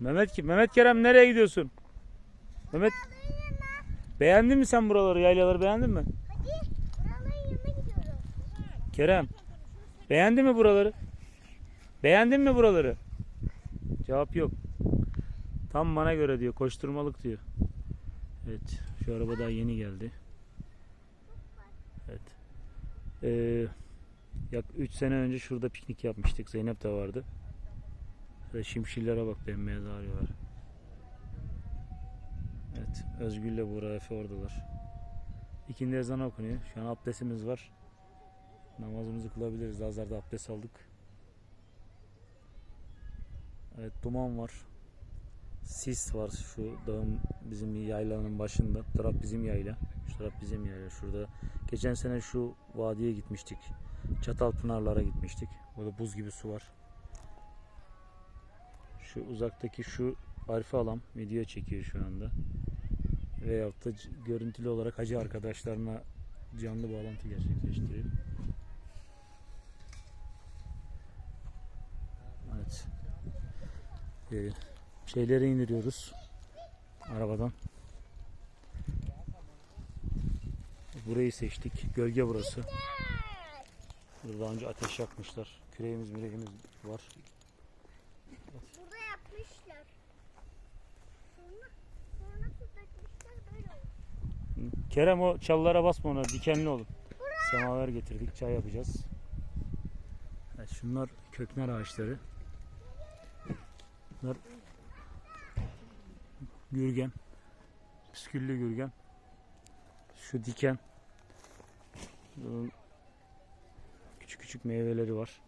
Mehmet ki Mehmet Kerem nereye gidiyorsun? Mehmet beğendin mi sen buraları? Yaylaları beğendin mi? Kerem beğendin mi buraları? Beğendin mi buraları? Cevap yok. Tam bana göre diyor. Koşturmalık diyor. Evet. Şu araba daha yeni geldi. Evet. Ee, yak 3 sene önce şurada piknik yapmıştık. Zeynep de vardı. Şöyle şimşirlere bak bembeyaz ağrıyorlar. Evet. Özgür'le Buğra Efe oradalar. İkindi ezanı okunuyor. Şu an abdestimiz var. Namazımızı kılabiliriz. Azarda abdest aldık. Evet duman var. Sis var şu dağın bizim yaylanın başında. Taraf bizim yayla. Şu taraf bizim yayla. Şurada geçen sene şu vadiye gitmiştik. Çatalpınarlara gitmiştik. Burada buz gibi su var. Şu uzaktaki şu Arife alam video çekiyor şu anda. Veyahut da görüntülü olarak hacı arkadaşlarına canlı bağlantı gerçekleştiriyor. Evet. Ee, şeyleri indiriyoruz arabadan. Burayı seçtik. Gölge burası. Burada daha önce ateş yakmışlar. Küreğimiz müreğimiz var. Yapmışlar. Sonra, sonra dökmüşler böyle oldu. Kerem o çalılara basma ona dikenli olur. Semaver getirdik çay yapacağız. Evet, şunlar köknar ağaçları. Bunlar gürgen. Püsküllü gürgen. Şu diken. Küçük küçük meyveleri var.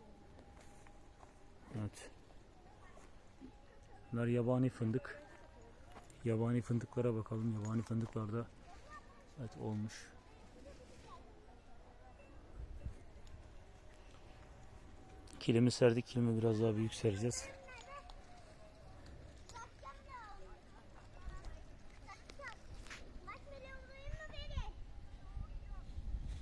Evet. Bunlar yabani fındık. Yabani fındıklara bakalım. Yabani fındıklarda Evet olmuş. Kilimi serdik. Kilimi biraz daha büyük sereceğiz.